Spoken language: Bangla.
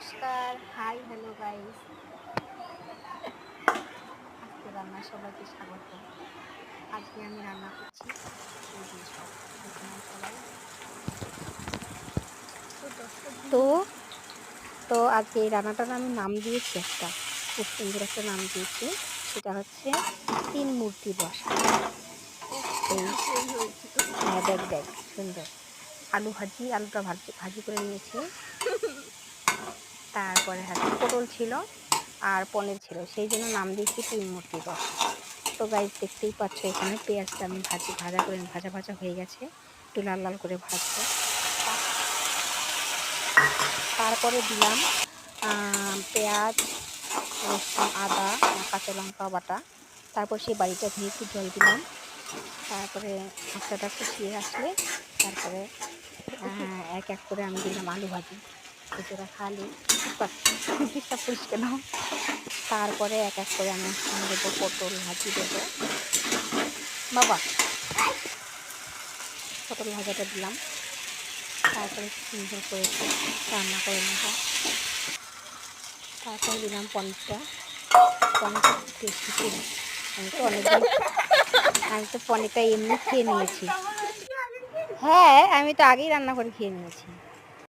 নমস্কার, হাই হ্যালো গাইস আজকে রান্না সবাইকে স্বাগত। আজকে আমি রান্না করছি। তো তো আজকে এই রান্নাটার আমি নাম দিয়েছি একটা, খুব সুন্দর একটা নাম দিয়েছি। সেটা হচ্ছে তিন মূর্তি বসা। হ্যাঁ দেখ দেখ, সুন্দর। আলু ভাজি, আলুটা ভাজি ভাজি করে নিয়েছি। তারপরে হচ্ছে পটল ছিল আর পনির ছিল। সেই জন্য নাম দিয়েছি তিন মূর্তি বস তো গাইজ দেখতেই পাচ্ছ এখানে পেঁয়াজটা আমি ভাজি, ভাজা করে, ভাজা ভাজা হয়ে গেছে। একটু লাল লাল করে ভাজবো। তারপরে দিলাম পেঁয়াজ, রসুন, আদা, কাঁচা লঙ্কা, বাটা। তারপর সেই বাড়িটা ধুয়ে একটু জল দিলাম। তারপরে মশলাটা কষিয়ে আসলে তারপরে এক এক করে আমি দিলাম আলু ভাজি। দুটোরা খালি ডিস্টার্ব করিস কেন তারপরে এক এক করে আমি দেবো পটল, ভাজি দেবো। বাবা, পটল ভাজাটা দিলাম। তারপরে সুন্দর করে রান্না করে নেব। তারপরে দিলাম পনিরটা। পনিরটা টেস্টি ছিল। আমি তো অনেকদিন আমি তো পনিরটা এমনি খেয়ে নিয়েছি। হ্যাঁ আমি তো আগেই রান্না করে খেয়ে নিয়েছি।